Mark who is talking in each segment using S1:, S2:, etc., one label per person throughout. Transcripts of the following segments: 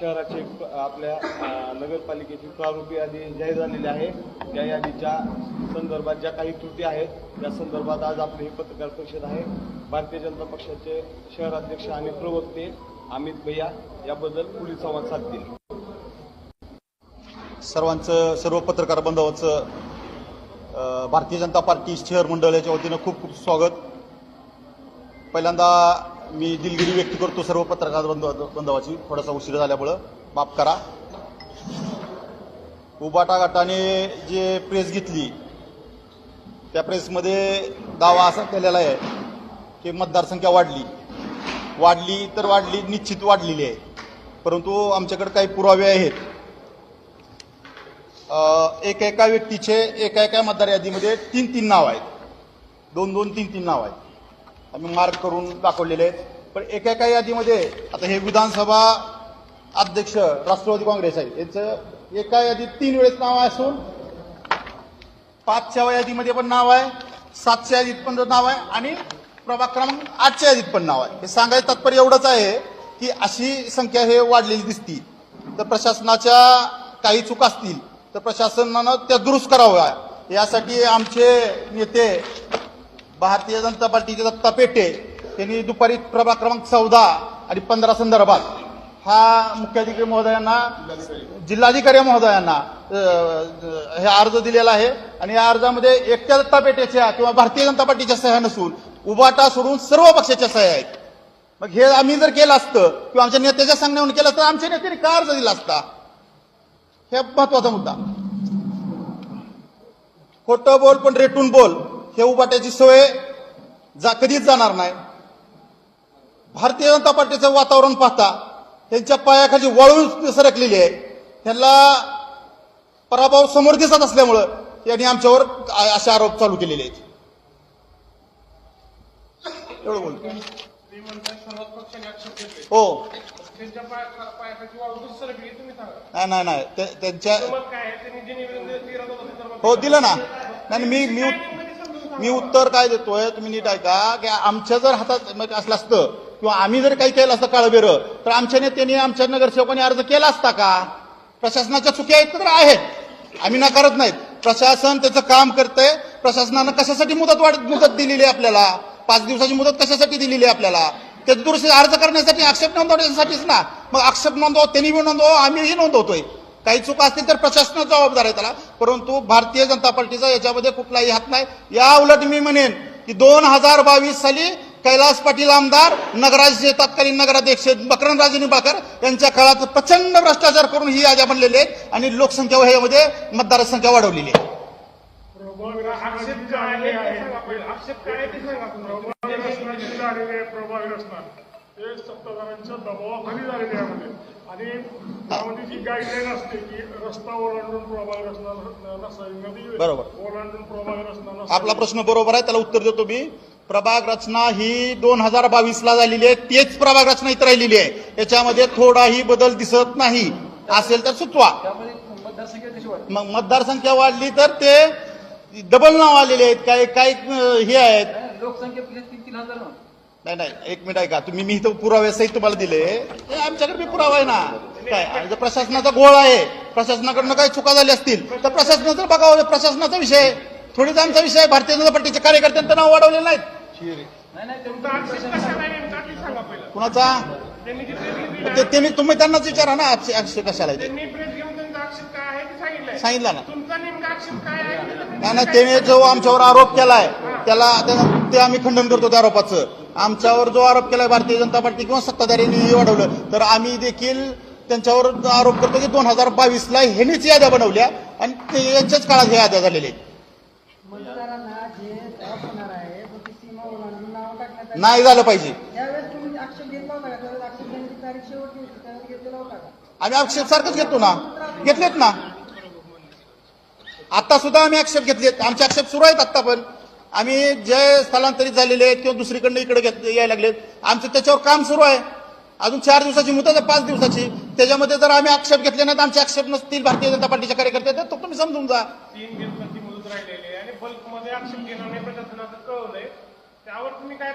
S1: शहराचे आपल्या नगरपालिकेची प्रारूपी यादी जाहीर झालेली आहे. त्या यादीच्या संदर्भात ज्या काही त्रुटी आहेत त्या संदर्भात आज आपली ही पत्रकार परिषद आहे. भारतीय जनता पक्षाचे शहराध्यक्ष आणि प्रवक्ते अमित भैया याबद्दल पुढील संवाद साधतील.
S2: सर्वांचं सर्व पत्रकार बांधवांचं भारतीय जनता पार्टी शहर मंडळ याच्या वतीनं खूप खूप स्वागत. पहिल्यांदा मी दिलगिरी व्यक्त करतो सर्व पत्रकार बंधव बंधवाची. थोडासा उशीर झाल्यामुळं. माफ करा. उबाटा गटाने जे प्रेस घेतली त्या प्रेसमध्ये दावा असा केलेला आहे की मतदारसंख्या वाढली. वाढली तर वाढली निश्चित वाढलेली आहे. परंतु आमच्याकडे काही पुरावे आहेत. एका एका व्यक्तीचे एका एका मतदार यादीमध्ये तीन तीन नाव आहेत. दोन दोन तीन तीन नाव आहेत. आम्ही मार्क करून दाखवलेले आहेत. पण एका एका यादीमध्ये आता हे विधानसभा अध्यक्ष राष्ट्रवादी काँग्रेस आहे. यांचं एका यादीत तीन वेळेस नाव असून पाचच्या यादीमध्ये पण नाव आहे सातशे यादीत पण नाव आहे आणि प्रभाग क्रमांक आठच्या यादीत पण नाव आहे. हे सांगायचं तात्पर्य एवढंच आहे की अशी संख्या हे वाढलेली दिसती. तर प्रशासनाच्या काही चूक असतील तर प्रशासनानं त्या दुरुस्त कराव्या. यासाठी आमचे नेते भारतीय जनता पार्टीचे दत्ता पेटे त्यांनी दुपारी प्रभाग क्रमांक चौदा आणि पंधरा संदर्भात हा मुख्याधिकारी महोदयांना जिल्हाधिकारी महोदयांना हे अर्ज दिलेला आहे. आणि या अर्जामध्ये एकट्या दत्ता पेटेच्या किंवा भारतीय जनता पार्टीच्या सह्या नसून उभाटा सोडून सर्व पक्षाच्या सह्या आहेत. मग हे आम्ही जर केलं असतं किंवा आमच्या नेत्याच्या सांगण्यावरून केलं असतं आमच्या नेत्याने का अर्ज दिला असता? हे महत्त्वाचा मुद्दा. खोटं बोल पण रेटून बोल. हे उबाट्याची सोय जा कधीच जाणार नाही. भारतीय जनता पार्टीचं वातावरण पाहता त्यांच्या पायाखाली वळून सरकलेली आहे. त्यांना पराभव समोर दिसत असल्यामुळं यांनी आमच्यावर असे आरोप चालू केलेले आहेत. एवढं हो. नाही नाही नाही. त्यांच्या हो दिलं ना. नाही मी मी मी उत्तर काय देतोय तुम्ही नीट ऐका की आमच्या जर हातात म्हणजे असलं असतं किंवा आम्ही जर काही केलं असतं काळबेरं तर आमच्या नेत्याने आमच्या नगरसेवकांनी अर्ज केला असता का? प्रशासनाच्या चुकी आहेत तर आहेत. आम्ही नाकारत नाहीत. प्रशासन त्याचं काम करतंय. प्रशासनानं कशासाठी मुदत वाढ मुदत दिलेली आहे आपल्याला? पाच दिवसाची मुदत कशासाठी दिलेली आहे आपल्याला? ते दुरुस्ती अर्ज करण्यासाठी आक्षेप नोंदवण्यासाठीच ना. मग आक्षेप नोंदव त्यांनी बी नोंदव आम्हीही नोंदवतोय. काही चूक असतील तर प्रशासनाचा जबाबदार आहे त्याला. परंतु भारतीय जनता पार्टीचा याच्यामध्ये कुठलाही हात नाही. या उलट मी म्हणेन की दोन हजार बावीस साली कैलास पाटील आमदार नगराचे तत्कालीन नगराध्यक्ष बकरनराजे निंबाळकर यांच्या काळात प्रचंड भ्रष्टाचार करून ही याद्या बनलेली आहेत आणि लोकसंख्या ह्यामध्ये मतदार संख्या वाढवलेली आहे.
S3: आक्षेप काय ते सांगा ते
S4: सत्ताधाऱ्यांच्या दबावाखाली झालेली यामध्ये आणि त्यामध्ये जी गाईडलाईन असते की रस्ता ओलांडून प्रभावी रचना न- नसावी नदी
S2: बरोबर.
S4: ओलांडून प्रभावी रचना नसावी
S2: आपला प्रश्न बरोबर आहे त्याला उत्तर देतो मी. प्रभाग रचना ही दोन हजार बावीस ला झालेली आहे तेच प्रभाग रचना इथं राहिलेली आहे. याच्यामध्ये थोडाही बदल दिसत नाही. असेल तर सुचवा. मग मतदारसंख्या वाढली तर ते डबल नाव आलेले आहेत. काही काही हे आहेत.
S5: लोकसंख्या
S2: नाही नाही एक मिनिट ऐका. तुम्ही मी इथं पुरावे सहित तुम्हाला दिले. हे आमच्याकडे बी पुरावा आहे ना. काय? आणि जर प्रशासनाचा गोळ आहे प्रशासनाकडनं काही चुका झाल्या असतील तर प्रशासनाचं बघावं प्रशासनाचा विषय आहे. थोडीच आमचा विषय आहे. भारतीय जनता पार्टीच्या कार्यकर्त्यांचं नाव वाढवले नाहीत.
S3: आहे
S2: कुणाचा? ते त्यांनी तुम्ही त्यांनाच विचारा ना. आक्षेप कशाला आहे ते. सांगितलं ना. नाही नाही त्याने जो आमच्यावर आरोप केलाय त्याला ते आम्ही खंडन करतो त्या आरोपाचं. आमच्यावर जो आरोप केलाय भारतीय जनता पार्टी किंवा सत्ताधाऱ्यांनी वाढवलं तर आम्ही देखील त्यांच्यावर आरोप करतो की दोन हजार बावीस ला ह्यांनीच याद्या बनवल्या आणि ते यांच्याच काळात ह्या याद्या झालेल्या. नाही झालं पाहिजे. आम्ही आक्षेप सारखंच घेतो ना. घेतलेत ना. आता सुद्धा आम्ही आक्षेप घेतलेत. आमचे आक्षेप सुरू आहेत आता पण. आम्ही जे स्थलांतरित झालेले आहेत किंवा दुसरीकडनं इकडे घेत यायला लागलेत आमचं त्याच्यावर काम सुरू आहे. अजून चार दिवसाची मुदत आहे पाच दिवसाची. त्याच्यामध्ये जर आम्ही आक्षेप घेतले नाहीत आमचे आक्षेप नसतील भारतीय जनता पार्टीच्या कार्यकर्ते तर तो तुम्ही समजून जा.
S3: तीन दिवसाची मुदत राहिलेली आहे आणि बल्कमध्ये आक्षेप घेणार नाही प्रशासनाचं कळवलंय. त्यावर तुम्ही काय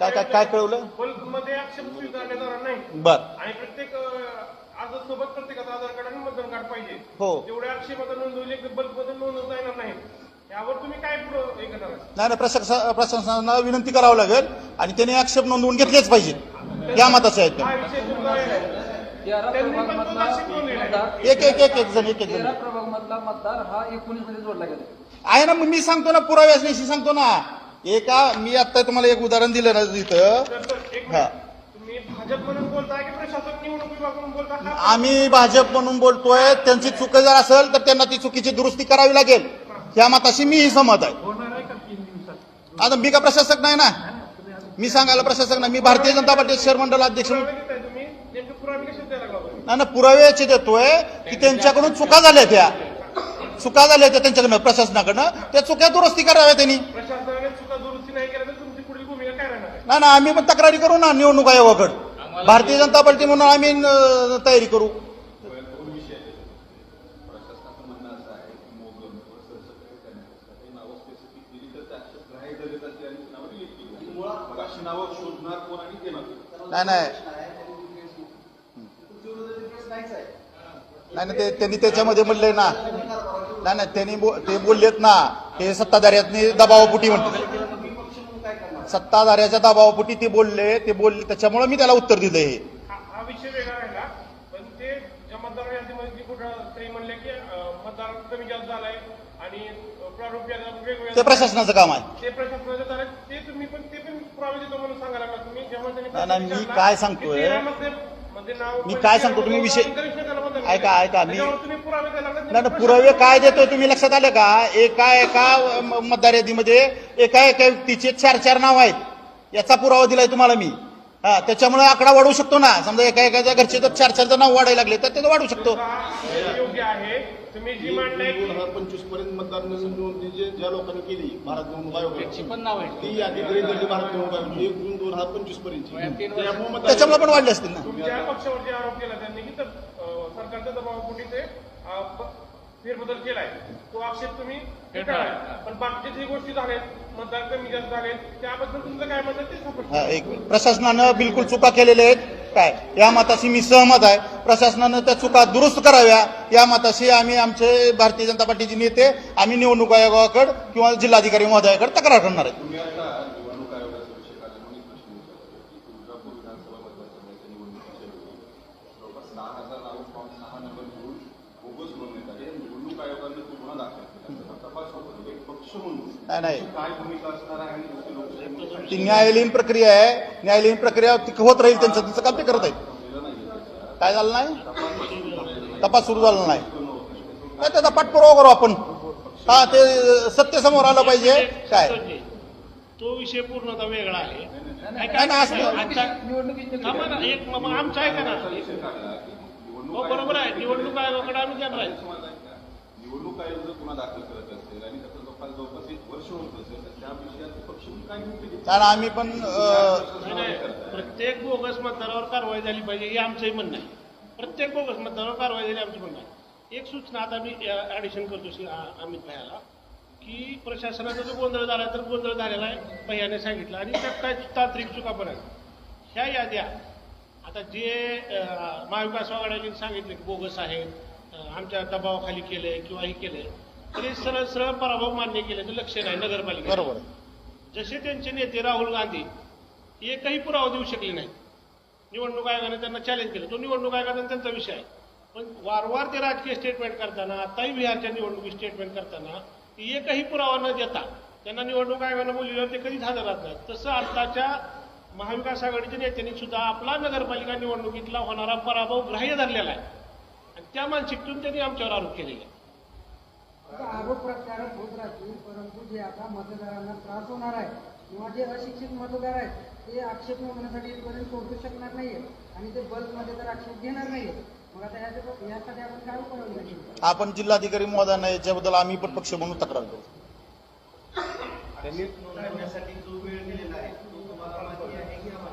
S2: काय काय काय कळवलं?
S3: बल्कमध्ये आक्षेप स्वीकारले जाणार नाही.
S2: बर.
S3: आणि प्रत्येक आज सोबत प्रत्येकाचा आधार कार्ड आणि मतदान कार्ड पाहिजे.
S2: हो.
S3: जेवढे आक्षेप आता नोंदवले बल्कमध्ये नोंदवता येणार नाही.
S2: नाही नाही प्रशासन प्रशासनाला विनंती करावं लागेल आणि त्यांनी आक्षेप नोंदवून घेतलेच पाहिजे. या मताचे आहेत एक एक एक एक जण एक एक जण.
S5: तेरा प्रभाग मधला मतदार हा एकोणीसमध्ये जोडला गेला.
S2: आहे ना मग मी सांगतो ना पुराव्याशी सांगतो ना. एका मी आता तुम्हाला एक उदाहरण दिलं ना हा.
S3: बोलता हा
S2: आम्ही भाजप म्हणून बोलतोय. त्यांची चूक जर असेल तर त्यांना ती चुकीची दुरुस्ती करावी लागेल. या मताशी मीही सहमत आहे. आता मी का प्रशासक नाही ना? मी सांगायला प्रशासक नाही. मी भारतीय जनता पार्टी शहर मंडळ अध्यक्ष. म्हणून
S3: पुरावे
S2: ना पुराव्याचे देतोय की त्यांच्याकडून चुका झाल्या त्या. चुका झाल्या त्या त्यांच्याकडनं प्रशासनाकडनं. त्या चुक्या दुरुस्ती कराव्या त्यांनी.
S3: नाही
S2: ना आम्ही पण तक्रारी करू ना निवडणूक आयोगाकडे. भारतीय जनता पार्टी म्हणून आम्ही तयारी करू
S6: प्रशासनाचं म्हणणं असं आहे की मोगम किंवा सरसकट करण्यासाठी नावं स्पेसिफिक दिली तर त्या अक्षर ग्राह्य धरले जाते आणि ती नावं delete केली जातील. मुळात मग अशी नावं शोधणार कोण आणि देणार
S2: नाही नाही. नाही ते त्यांनी त्याच्यामध्ये म्हणले ना. नाही नाही त्यांनी ते बोललेत ना. ते सत्ताधाऱ्यांनी दबावापोटी म्हणतात. सत्ताधाऱ्याच्या दबावापोटी ते बोलले ते बोलले त्याच्यामुळे मी त्याला उत्तर दिलं हे
S3: ते ज्या मतदार यादीमध्ये
S2: नाही, नाही, मी काय सांगतोय? मी काय सांगतो, तुम्ही विषय- ऐका, ऐका, मी- नाही ना पुरावे काय देतोय तुम्ही लक्षात आले का? एका एका म- मतदार यादीमध्ये एका एका व्यक्तीचे चार चार नाव आहेत. याचा पुरावा दिलाय तुम्हाला मी. हा त्याच्यामुळे आकडा वाढवू शकतो ना. समजा एका एकाच्या घरचे जर चार चारचं नाव वाढायला लागले तर ते वाढू शकतो.
S3: तुम्ही जी मांडताय
S1: दोन
S3: की
S1: हजार पंचवीसपर्यंत मतदार नोंदणी जे ज्या लोकांनी केली भारत निवडणूक आयोगाची
S5: पण नाव आहे
S1: ती यादी धरली भारत निवडणूक आयोगाची एक जून दोन हजार पंचवीस पर्यंतची त्यामुळे मतदार-
S2: त्याच्यामुळे पण वाढले असतील ना?
S3: तुमच्या पक्षावर जे आरोप केला त्यांनी की तर अं, सरकारच्या दबावापोटी ते अं, प- फेरबदल केलाय. तो आक्षेप तुम्ही फेटाळाय पण बाकीचे जे गोष्टी झाल्यात मतदार कमी जास्त झाले त्याबद्दल तुमचं काय मत आहे ते स्पष्ट
S2: हा, एक मिनिट. प्रशासनानं बिलकुल चुका केलेल्या आहेत. काय या मताशी मी सहमत आहे. प्रशासनानं त्या चुका दुरुस्त कराव्या. या मताशी आम्ही आमचे भारतीय जनता पार्टीचे नेते आम्ही निवडणूक आयोगाकडे किंवा जिल्हाधिकारी महोदयाकडे तक्रार करणार आहे
S6: तुम्ही आता निवडणूक आयोगाचा विषय काढला म्हणून एक प्रश्न विचारतो की तुळजापूर विधानसभा मतदारसंघाच्या निवडणुकीच्या वेळी जवळपास सहा हजार नावं फॉर्म सहा नंबर घेऊन बोगस नोंदण्यात आले आयोगाने तो गुन्हा दाखल केला. त्याचा तपास होतो. एक पक्ष म्हणून
S2: नाही नाही.
S6: काय भूमिका असणार आहे आणि दुसरी लोकशाही म्हणून
S2: ती न्यायालयीन प्रक्रिया आहे. न्यायालयीन प्रक्रिया ती होत राहील त्यांचं. त्यांचं काम ते करत आहेत. काय झालं नाही? तपास सुरू झाला नाही. नाही, त्याचा पाठपुरावा करू आपण. हा ते सत्य समोर आलं पाहिजे. काय?
S7: तो विषय पूर्णतः वेगळा आहे.
S2: नाही नाही असं नाही.
S7: आता-
S5: निवडणुकीची
S7: थांबा ना, एक मग आमचं आहे का ना हो बरोबर आहे. निवडणूक आयोगाकडे आम्ही आहे.
S6: निवडणूक आयोग जर गुन्हा दाखल करत असेल आणि त्याचा जवळपास जवळपास एक वर्ष होत असेल तर त्या विषयात पक्ष काय?
S2: कारण आम्ही पण.
S7: प्रत्येक बोगस मतदारावर कारवाई झाली पाहिजे हे आमचंही म्हणणं आहे. प्रत्येक बोगस मतदारावर कारवाई झाली आमचं म्हणणं आहे. एक सूचना आता मी ऍडिशन करतो श्री अमित भाईला की प्रशासनाचा जो गोंधळ झाला तर गोंधळ झालेला आहे भैयाने सांगितलं. आणि त्यात काय तांत्रिक चुका पण आहेत. ह्या याद्या आता जे महाविकास आघाडीने सांगितलं की बोगस आहे अं, आमच्या दबावाखाली केलंय किंवा हे केलंय तरी सरळ सरळ पराभव मान्य केले तर लक्ष नाही नगरपालिका
S2: बरोबर.
S7: जसे त्यांचे नेते राहुल गांधी एकही पुरावा देऊ शकले नाही निवडणूक आयोगाने त्यांना चॅलेंज केलं. तो निवडणूक आयोगाचा त्यांचा विषय आहे. पण वारंवार ते राजकीय स्टेटमेंट करताना आताही बिहारच्या निवडणुकी स्टेटमेंट करताना एकही पुरावा न देता त्यांना निवडणूक आयोगानं बोललेलं ते कधीच हजर राहत नाही तसं आताच्या महाविकास आघाडीच्या नेत्यांनी सुद्धा आपला नगरपालिका निवडणुकीतला होणारा पराभव ग्राह्य धरलेला आहे. आणि त्या मानसिकतेतून त्यांनी आमच्यावर आरोप केलेले.
S8: आरोप प्रत्यारोप होत राहतील परंतु जे आता मतदारांना त्रास होणार आहे किंवा जे अशिक्षित मतदार आहेत ते आक्षेप नोंदवण्यासाठी इथपर्यंत पोहोचू शकणार नाहीये आणि ते बल्कमध्ये तर आक्षेप घेणार नाहीये. मग आता यासाठी आपण काय
S2: आपण जिल्हाधिकारी महोदयांना याच्याबद्दल आम्ही पण पक्ष म्हणून तक्रार करू.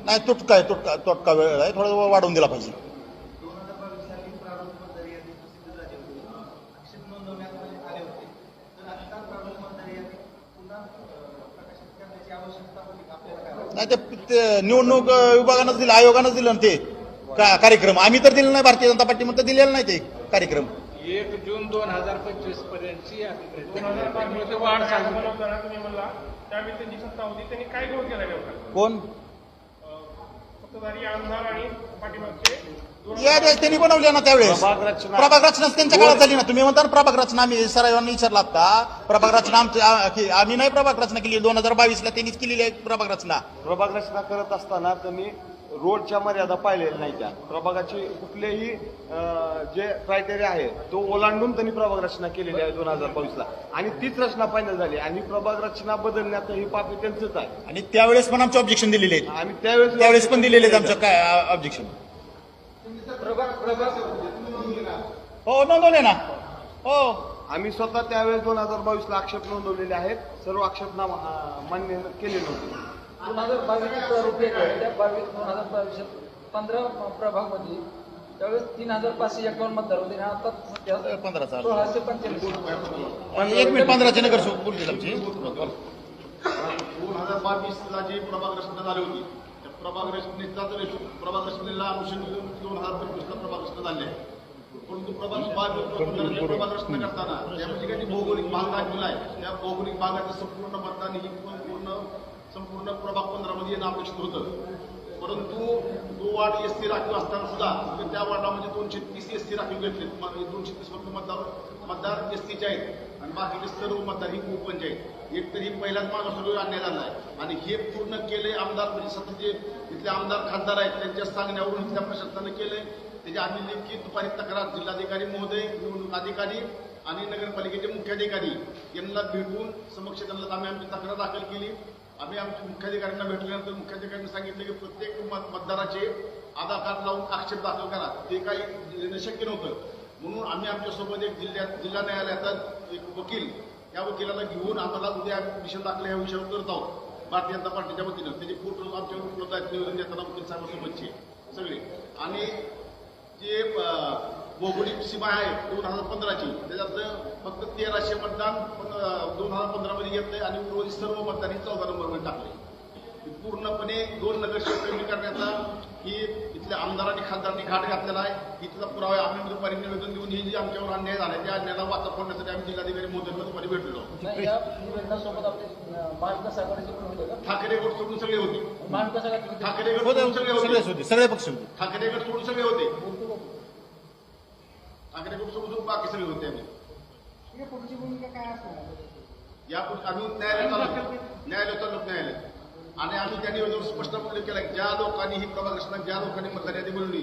S2: नाही तुटका आहे तुटका तोटका वेळ आहे. थोडा वाढवून दिला पाहिजे. नाही ते निवडणूक अं, विभागानंच दिलं आयोगानंच दिलं ना ते का कार्यक्रम. आम्ही तर दिलं नाही भारतीय जनता पार्टी म्हणतं दिलेलं नाही ते कार्यक्रम.
S5: एक जून दोन हजार पंचवीस पर्यंतची
S3: मध्ये वाढ बनवताना तुम्ही म्हणला त्यावेळी त्यांची सत्ता होती त्यांनी काय घोळ केला नेमका
S2: कोण?
S3: आमदार आणि पाठीमागचे.
S2: त्यांनी बनवल्या ना त्यावेळेस.
S1: प्रभाग रचना-
S2: प्रभाग रचना त्यांच्या काळात झाली ना. तुम्ही म्हणता ना प्रभाग रचना आम्ही सरावांनी विचारला आता. प्रभाग रचना आमची आ- की आम्ही नाही प्रभाग रचना केली. दोन हजार बावीस ला त्यांनीच केलेली आहे प्रभाग रचना.
S1: प्रभाग रचना करत असताना त्यांनी रोडच्या मर्यादा पाळलेल्या नाही त्या. प्रभागाची कुठलेही अं, जे क्रायटेरिया आहे तो ओलांडून त्यांनी प्रभाग रचना केलेली आहे दोन हजार बावीस ला आणि तीच रचना फायनल झाली. आणि प्रभाग रचना बदलण्याचं ही पापी त्यांचंच आहे.
S2: आणि त्यावेळेस पण आमचे ऑब्जेक्शन दिलेले आहेत.
S1: आणि त्यावेळेस
S2: त्यावेळेस पण दिलेले आहेत आमचं काय ऑब्जेक्शन हो नोंदवले ना. हो.
S1: आम्ही स्वतः त्यावेळेस दोन हजार बावीस ला आक्षेप नोंदवलेले आहेत. सर्व आक्षेप नाम- अं, मान्य केलेले होते.
S5: दोन हजार बावीस रुपये त्या बावीस दोन हजार बावीस पंधरा प्रभागमध्ये त्यावेळेस तीन हजार पाचशे एकावन्न मतदार होते. आणि आता सध्या
S2: पंधरा चालू
S5: सोळाशे पंच्याऐंशी
S2: एक मिनिट पंधराचे नगर बोलते आमची.
S9: दोन हजार बावीस ला जी प्रभाग रचना झाली होती प्रभाग रचनेचा जर प्रभाग रचनेला अनुषंग दोन हजार पंचवीस ला प्रभाग रचना झाली परंतु प्रभाग बावीस प्रभाग रचना करताना त्यामध्ये काही भौगोलिक भाग राखलेला आहे. त्या भौगोलिक भागाचं संपूर्ण मतदान ही पूर्ण संपूर्ण प्रभाग पंधरामध्ये येणं अपेक्षित होतं. परंतु तो वार्ड एस सी राखीव असताना सुद्धा म्हणजे त्या वार्डामध्ये दोनशे तीस एस सी राखीव घेतलेत म- दोनशे तीस फक्त मतदार मतदार एस सीचे आहेत. आणि बाकीचे सर्व मतदार ही ओपनचे आहेत. एक तरी पहिल्याच मागासवर्गीय अन्याय झाला आहे आणि हे पूर्ण केले आमदार म्हणजे सतत जे इथले आमदार खासदार आहेत त्यांच्या सांगण्यावरून इथल्या प्रशासनानं केले त्याची आम्ही लेखी दुपारी तक्रार जिल्हाधिकारी महोदय निवडणूक अधिकारी आणि नगरपालिकेचे मुख्याधिकारी यांना भेटून समक्ष त्यांना आम्ही आमची तक्रार दाखल केली. आम्ही आमच्या मुख्याधिकाऱ्यांना भेटल्यानंतर मुख्याधिकाऱ्यांनी सांगितलं की प्रत्येक मत- मतदाराचे आधार कार्ड लावून आक्षेप दाखल करा. ते काही देणं शक्य नव्हतं. म्हणून आम्ही आमच्यासोबत एक जिल्ह्यात जिल्हा न्यायालयाचा एक वकील त्या वकिलाला घेऊन आम्हाला उद्या विषय दाखल या विषयावर करत आहोत. भारतीय जनता पार्टीच्या वतीनं. त्याचे फोटो आमच्यावर उपलब्ध आहेत. निवेदन देताना वकील साहेबांसोबतचे सगळे. आणि जे भौगोलिक सीमा आहे दोन हजार पंधराची. त्याच्यातलं फक्त तेराशे मतदान दोन हजार पंधरामध्ये घेतलं आणि उर्वरित सर्व मतदान हे चौदा नंबरमध्ये टाकले पूर्णपणे दोन नगरसेवक कमी करण्याचा ही इथल्या आमदारांनी खासदारांनी घाट घातलेला आहे. इथला पुरावा आहे. आम्ही दुपारी निवेदन देऊन ही जी आमच्यावर अन्याय झाला त्या अन्यायाला वाचा फोडण्यासाठी आम्ही जिल्हाधिकारी महोदयांना दुपारी
S5: या का
S9: ठाकरे गट सोडून सगळे होते. ठाकरे गट सोडून सगळे होते.
S2: सगळे पक्ष होते.
S9: ठाकरे गट सोडून सगळे होते. ठाकरे गट सोडून बाकी सगळे होते आम्ही.
S8: ठीक आहे, पुढची भूमिका काय असणार?
S9: यापूर्वी आम्ही न्यायालय चालू न्यायालय चालू न्यायालय आणि आम्ही त्या निवेदनावर स्पष्ट उल्लेख केला ज्या लोकांनी ही प्रभाग ज्या लोकांनी मतदार यादी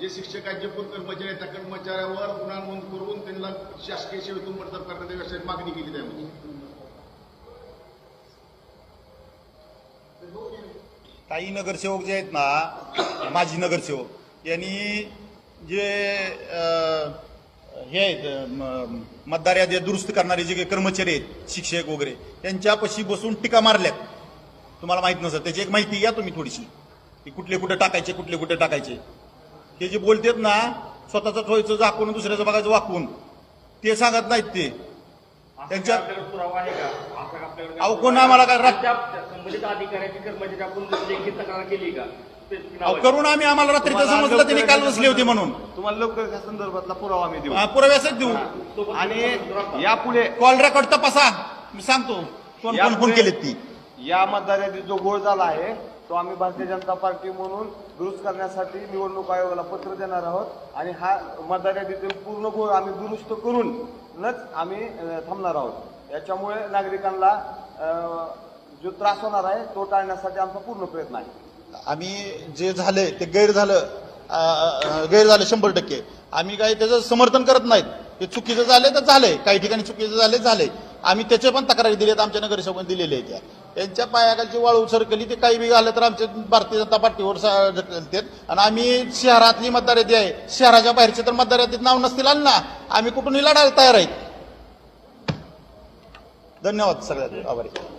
S9: जे शिक्षक आहेत जे पण कर्मचारी आहेत त्या कर्मचाऱ्यावर गुन्हा नोंद करून त्यांना शासकीय सेवेतून मतदान करण्यात यावी अशी मागणी केली त्यामध्ये.
S2: काही नगरसेवक जे आहेत ना माजी नगरसेवक यांनी जे हे आहेत म- मतदार यादी दुरुस्त करणारे जे काही कर्मचारी आहेत शिक्षक वगैरे त्यांच्यापाशी बसून टीका मारल्यात. तुम्हाला माहीत नसतं. त्याची एक माहिती घ्या तुम्ही थोडीशी. की कुठले कुठे टाकायचे कुठले कुठे टाकायचे. हे जे बोलतेत ना स्वतःचं ठोयचं झाकून दुसऱ्याचं बघायचं वाकून ते सांगत नाहीत ते. त्यांच्या
S10: पुरावा आहे का? असं आपल्याकडे
S2: अहो कोण आम्हाला काय
S10: आहे.
S2: करून आम्ही आम्हाला रात्रीचं समजलं त्यांनी काल बसले होते म्हणून.
S1: तुम्हाला लवकर त्या संदर्भातला पुरावा आम्ही देऊ.
S2: हा, पुराव्यासच देऊ.
S1: आणि यापुढे
S2: कॉल रेकॉर्ड तपासा. मी सांगतो कोण कोण फोन केलेत ती.
S1: या मतदार यादीत जो घोळ झाला आहे तो आम्ही भारतीय जनता पार्टी म्हणून दुरुस्त करण्यासाठी निवडणूक आयोगाला पत्र देणार आहोत. आणि हा मतदार यादीतील पूर्ण घोळ आम्ही दुरुस्त करूनच आम्ही थांबणार आहोत. याच्यामुळे नागरिकांना जो त्रास होणार आहे तो टाळण्यासाठी आमचा पूर्ण प्रयत्न आहे.
S2: आम्ही जे झाले ते गैर झालं गैर झालं शंभर टक्के. आम्ही काही त्याचं समर्थन करत नाहीत. ते चुकीचं झालंय तर झालंय काही ठिकाणी चुकीचं झाले झाले. आम्ही त्याचे पण तक्रारी दिलेत आमच्या नगरसेवकांनी दिलेल्या आहेत यांच्या त्यांच्या पायाखालची वाळू सरकली ते काही बी झालं तर आमच्या भारतीय जनता पार्टीवर सा- ढकलतात आणि आम्ही शहरातली मतदार यादी आहे. शहराच्या बाहेरचे तर मतदार यादीत नाव नसतील आलं ना. आम्ही कुठूनही लढायला तयार आहेत. धन्यवाद सगळ्यात आभारी.